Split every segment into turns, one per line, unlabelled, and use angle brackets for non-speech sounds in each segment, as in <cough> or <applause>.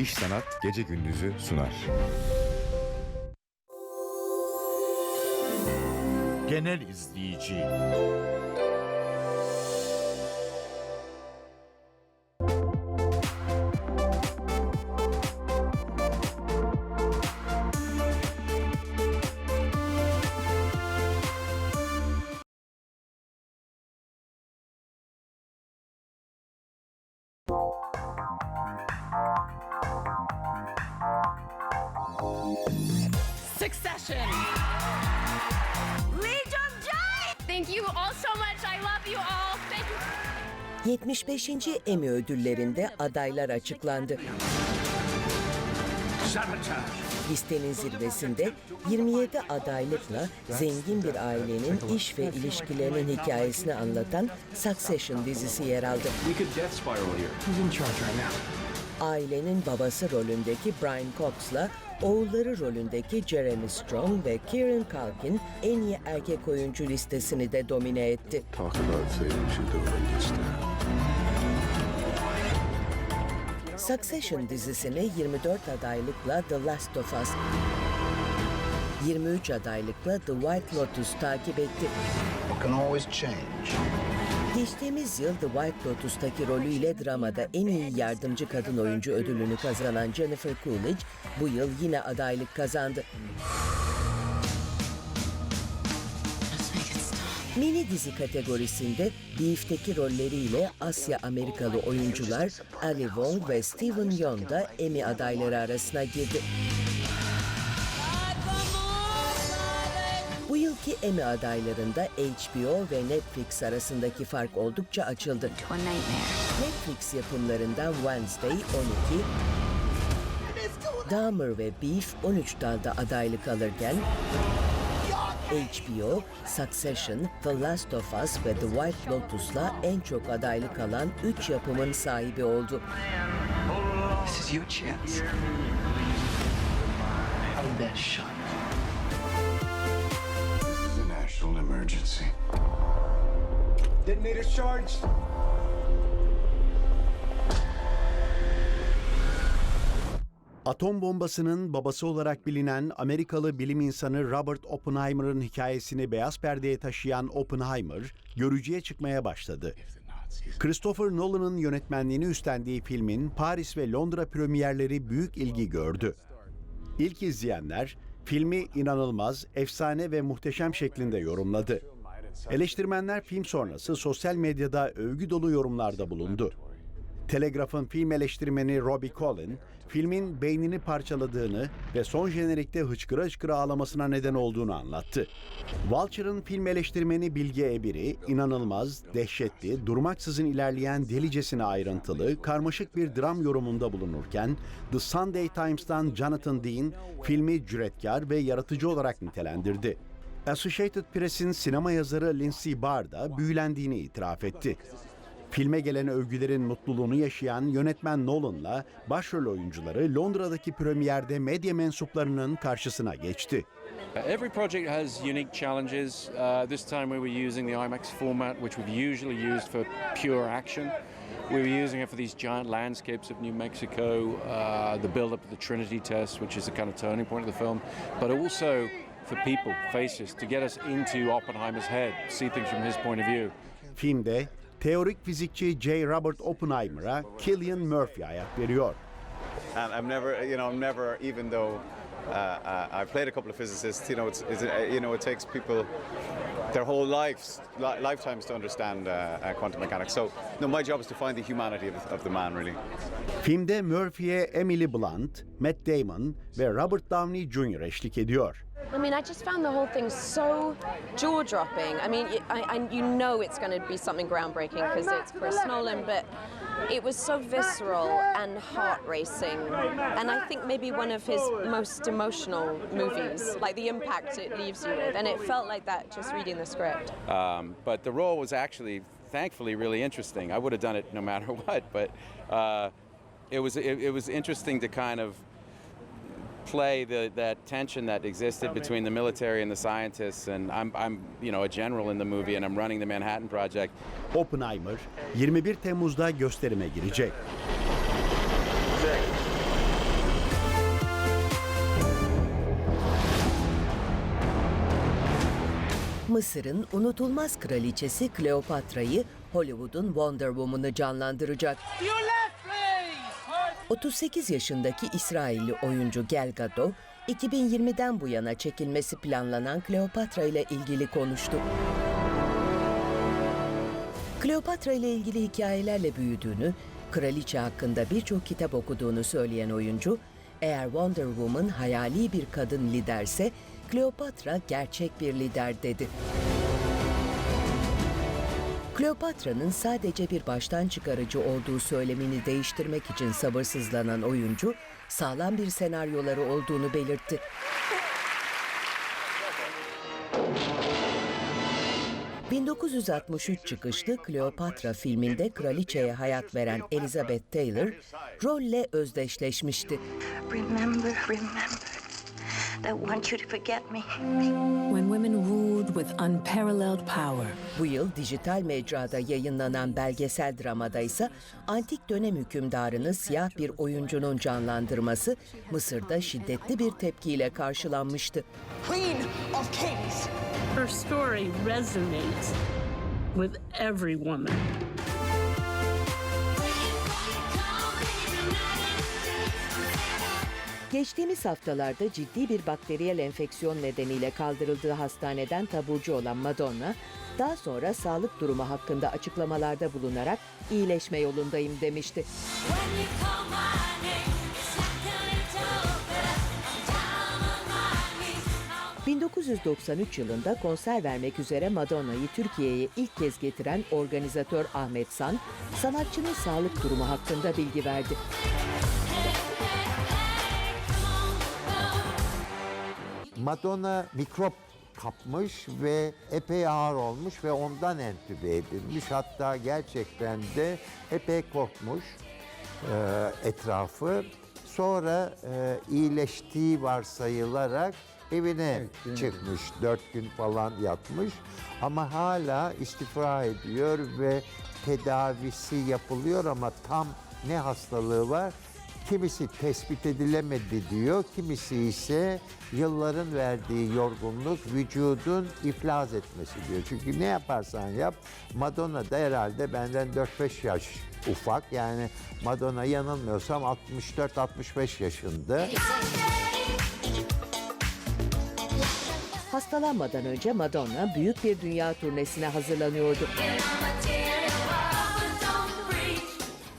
İş Sanat Gece Gündüz'ü sunar.
Genel izleyici.
Succession. Lee Jung Jae. Thank you all so much. I love you all. Thank you.
75. Emmy ödüllerinde adaylar açıklandı. Listenin zirvesinde 27 adaylıkla zengin bir ailenin iş ve ilişkilerinin hikayesini anlatan Succession dizisi yer aldı.
We could death spiral here. Who's in charge right now?
Ailenin babası rolündeki Brian Cox'la oğulları rolündeki Jeremy Strong ve Kieran Culkin en iyi erkek oyuncu listesini de domine etti.
Talk about.
Succession dizisine 24 adaylıkla The Last of Us, 23 adaylıkla The White Lotus takip etti.
What can always change.
Geçtiğimiz yıl The White Lotus'taki rolüyle dramada en iyi yardımcı kadın oyuncu ödülünü kazanan Jennifer Coolidge bu yıl yine adaylık kazandı. Mini dizi kategorisinde Beef'teki rolleriyle Asya Amerikalı oyuncular Ali Wong ve Steven Yeun da Emmy adayları arasına girdi. Yılki Emmy adaylarında HBO ve Netflix arasındaki fark oldukça açıldı. Netflix yapımlarından Wednesday 12, Dahmer ve Beef 13 dalda adaylık alırken HBO, Succession, The Last of Us ve The White Lotus'la en çok adaylık alan 3 yapımın sahibi oldu.
This is your chance. Our best shot. Detonator charged.
Atom bombasının babası olarak bilinen Amerikalı bilim insanı Robert Oppenheimer'ın hikayesini beyaz perdeye taşıyan Oppenheimer, görücüye çıkmaya başladı. Christopher Nolan'ın yönetmenliğini üstlendiği filmin Paris ve Londra premierleri büyük ilgi gördü. İlk izleyenler filmi inanılmaz, efsane ve muhteşem şeklinde yorumladı. Eleştirmenler film sonrası sosyal medyada övgü dolu yorumlarda bulundu. Telegraf'ın film eleştirmeni Robbie Collin, filmin beynini parçaladığını ve son jenerikte hıçkıra hıçkıra ağlamasına neden olduğunu anlattı. Vulture'ın film eleştirmeni Bilge Ebiri, inanılmaz, dehşetli, durmaksızın ilerleyen delicesine ayrıntılı, karmaşık bir dram yorumunda bulunurken, The Sunday Times'tan Jonathan Dean, filmi cüretkar ve yaratıcı olarak nitelendirdi. Associated Press'in sinema yazarı Lindsay Barr da büyülendiğini itiraf etti. Filme gelen övgülerin mutluluğunu yaşayan yönetmen Nolan'la başrol oyuncuları Londra'daki premierde medya mensuplarının karşısına geçti.
Every project has unique challenges. Uh, this time we were using the IMAX format, which we've usually used for pure action. We were using it for these giant landscapes of New Mexico, uh, the build up of the Trinity test, which is the kind of turning point of the film, but also for people, faces, to get us into Oppenheimer's head, see things from his point of view.
Filmde teorik fizikçi J. Robert Oppenheimer'a Cillian Murphy ayak veriyor.
And I'm never, you know, I'm never, even though uh, uh, I've played a couple of physicists, you know, it's, it's, uh, you know, it takes people their whole lives, li- lifetimes to understand uh, uh, quantum mechanics. So, no, my job is to find the humanity of, of the man, really.
Filmde Murphy'ye Emily Blunt, Matt Damon ve Robert Downey Jr. eşlik ediyor.
I mean, I just found the whole thing so jaw dropping. I mean, I, I- you know it's going to be something groundbreaking because it's Chris Nolan, but it was so visceral and heart racing. And I think maybe one of his most emotional movies, like the impact it leaves you with. And it felt like that just reading the script.
Um, but the role was actually, thankfully, really interesting. I would have done it no <laughs> matter what, but uh, it was it, it was interesting to kind of play the, that tension that existed between the military and the scientists. And I'm, I'm, you know, a general in the movie and I'm running the Manhattan Project.
Oppenheimer 21 Temmuz'da gösterime girecek.
Mısır'ın unutulmaz kraliçesi Kleopatra'yı Hollywood'un Wonder Woman'ı canlandıracak. Diyorlar. 38 yaşındaki İsrailli oyuncu Gal Gadot, 2020'den bu yana çekilmesi planlanan Kleopatra ile ilgili konuştu. Kleopatra ile ilgili hikayelerle büyüdüğünü, kraliçe hakkında birçok kitap okuduğunu söyleyen oyuncu, eğer Wonder Woman hayali bir kadın liderse, Kleopatra gerçek bir lider dedi. Kleopatra'nın sadece bir baştan çıkarıcı olduğu söylemini değiştirmek için sabırsızlanan oyuncu, sağlam bir senaryoları olduğunu belirtti. ...1963 çıkışlı Kleopatra filminde kraliçeye hayat veren Elizabeth Taylor... ...rolle özdeşleşmişti.
Remember, remember. I want you to forget me.
When women ruled with unparalleled power,
Bu yıl dijital mecrada yayınlanan belgesel dramada ise antik dönem hükümdarını siyah bir oyuncunun canlandırması Mısır'da şiddetli bir tepkiyle karşılanmıştı.
Queen of Kings.
Her story resonates with every woman.
Geçtiğimiz haftalarda ciddi bir bakteriyel enfeksiyon nedeniyle kaldırıldığı hastaneden taburcu olan Madonna, daha sonra sağlık durumu hakkında açıklamalarda bulunarak iyileşme yolundayım demişti. 1993 yılında konser vermek üzere Madonna'yı Türkiye'ye ilk kez getiren organizatör Ahmet San, sanatçının sağlık durumu hakkında bilgi verdi.
Madonna mikrop kapmış ve epey ağır olmuş ve ondan entübe edilmiş. Hatta gerçekten de epey korkmuş e, etrafı. Sonra e, iyileştiği varsayılarak evine çıkmış. Dört gün falan yatmış. Ama hala istifra ediyor ve tedavisi yapılıyor ama tam ne hastalığı var Kimisi tespit edilemedi diyor, kimisi ise yılların verdiği yorgunluk vücudun iflas etmesi diyor. Çünkü ne yaparsan yap Madonna da herhalde benden 4-5 yaş ufak. Yani Madonna yanılmıyorsam 64-65 yaşında.
Hastalanmadan önce Madonna büyük bir dünya turnesine hazırlanıyordu.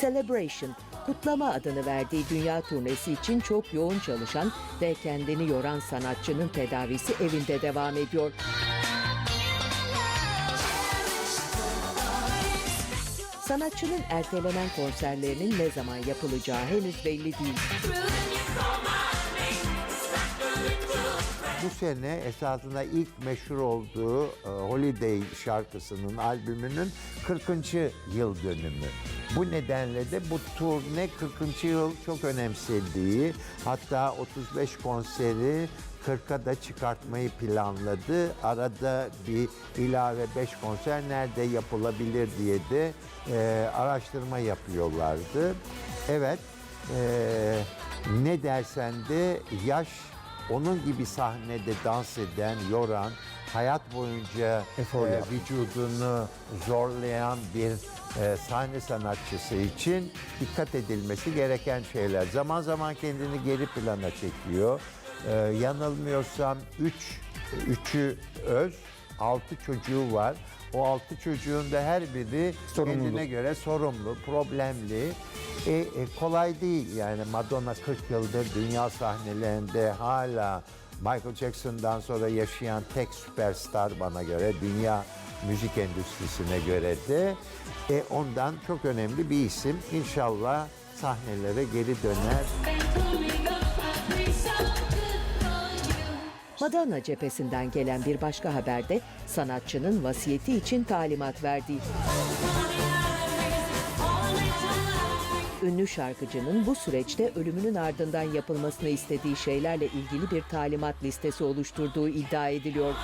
Celebration, kutlama adını verdiği dünya turnesi için çok yoğun çalışan ve kendini yoran sanatçının tedavisi evinde devam ediyor. Sanatçının ertelenen konserlerinin ne zaman yapılacağı henüz belli değil.
Bu sene esasında ilk meşhur olduğu e, Holiday şarkısının albümünün 40. yıl dönümü. Bu nedenle de bu turne 40. yıl çok önemsediği hatta 35 konseri 40'a da çıkartmayı planladı. Arada bir ilave 5 konser nerede yapılabilir diye de e, araştırma yapıyorlardı. Evet e, ne dersen de yaş onun gibi sahnede dans eden, yoran, hayat boyunca e, vücudunu zorlayan bir e, sahne sanatçısı için dikkat edilmesi gereken şeyler. Zaman zaman kendini geri plana çekiyor. E, yanılmıyorsam 3 üç, üçü öz, 6 çocuğu var. O altı çocuğun da her biri kendine göre sorumlu, problemli. E, e, kolay değil yani Madonna 40 yıldır dünya sahnelerinde hala Michael Jackson'dan sonra yaşayan tek süperstar bana göre dünya müzik endüstrisine göre de e, ondan çok önemli bir isim. İnşallah sahnelere geri döner.
Madonna cephesinden gelen bir başka haberde sanatçının vasiyeti için talimat verdiği. Ünlü şarkıcının bu süreçte ölümünün ardından yapılmasını istediği şeylerle ilgili bir talimat listesi oluşturduğu iddia ediliyor.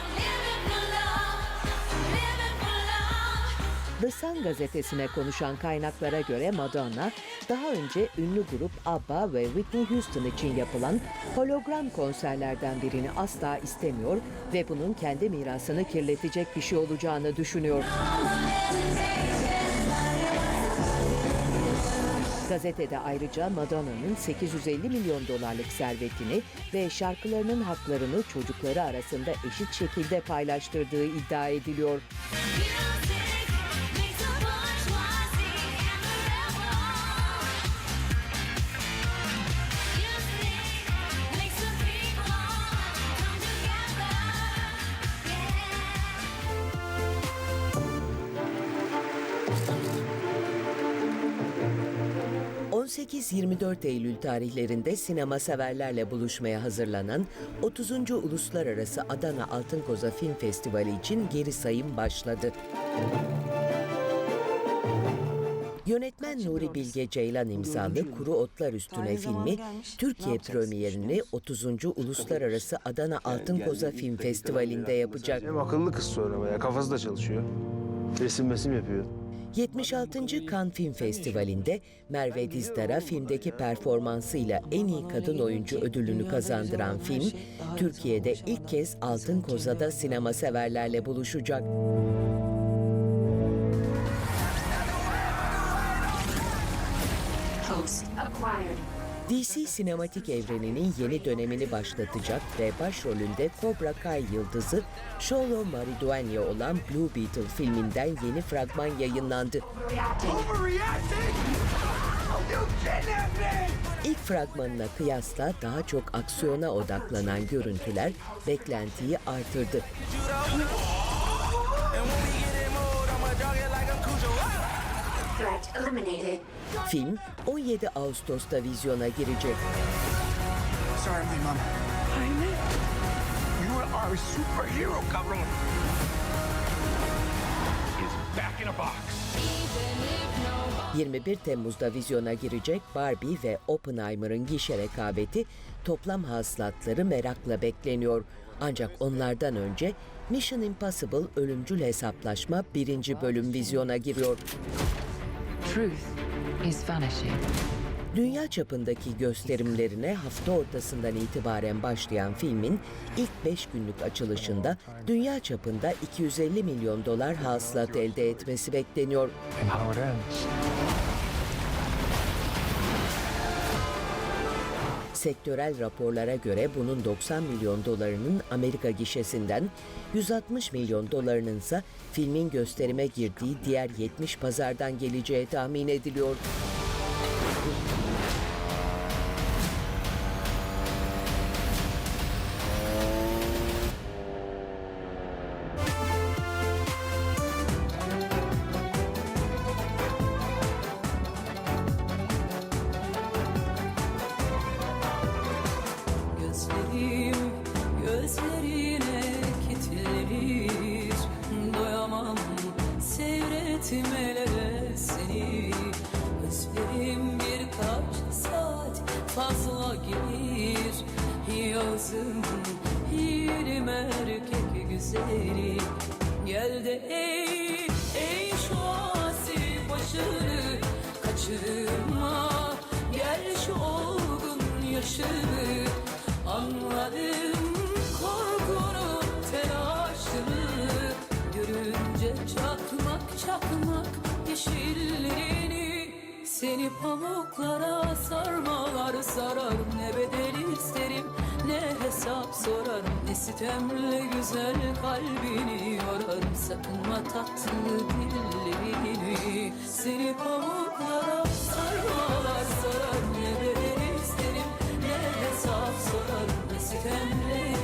The Sun gazetesine konuşan kaynaklara göre Madonna, daha önce ünlü grup ABBA ve Whitney Houston için yapılan hologram konserlerden birini asla istemiyor ve bunun kendi mirasını kirletecek bir şey olacağını düşünüyor. Gazetede ayrıca Madonna'nın 850 milyon dolarlık servetini ve şarkılarının haklarını çocukları arasında eşit şekilde paylaştırdığı iddia ediliyor. ...18-24 Eylül tarihlerinde sinema severlerle buluşmaya hazırlanan 30. Uluslararası Adana Altın Koza Film Festivali için geri sayım başladı. Yönetmen Nuri Bilge Ceylan imzalı Kuru Otlar Üstüne filmi Türkiye premierini 30. Uluslararası Adana Altın Koza Film Festivali'nde yapacak.
Hem akıllı kız sonra bayağı kafası da çalışıyor. Resim mesim yapıyor.
76. Cannes Film Festivali'nde Merve Dizdar'a filmdeki performansıyla en iyi kadın oyuncu ödülünü kazandıran film, Türkiye'de ilk kez Altın Koza'da sinema severlerle buluşacak.
Host acquired.
DC sinematik evreninin yeni dönemini başlatacak ve başrolünde Cobra Kai yıldızı Sholo Maridueña olan Blue Beetle filminden yeni fragman yayınlandı. İlk fragmanına kıyasla daha çok aksiyona odaklanan görüntüler beklentiyi artırdı.
Threat eliminated.
Film 17 Ağustos'ta vizyona girecek.
Sorry, my mom. Jaime? You are a superhero, cabrón. Is back in a box.
21 Temmuz'da vizyona girecek Barbie ve Oppenheimer'ın gişe rekabeti toplam hasılatları merakla bekleniyor. Ancak onlardan önce Mission Impossible Ölümcül Hesaplaşma birinci bölüm vizyona giriyor.
Truth is vanishing.
Dünya çapındaki gösterimlerine hafta ortasından itibaren başlayan filmin ilk 5 günlük açılışında dünya çapında 250 milyon dolar hasılat elde etmesi bekleniyor. Sektörel raporlara göre bunun 90 milyon dolarının Amerika gişesinden, 160 milyon dolarının ise filmin gösterime girdiği diğer 70 pazardan geleceği tahmin ediliyor.
Güzeli Gel de ey, ey şu asi başını kaçırma. Gel şu olgun yaşını Anladım. Korkunu, telaşını Görünce çakmak çakmak yeşillerini Seni pamuklara sarmalar sarar Ne bedel isterim ne hesap sorarım Ne sitemle güzel kalbini yorarım Sakınma tatlı dillerini Seni pamuklara sarmalar sarar Ne bedel isterim ne hesap sorarım Ne sitemle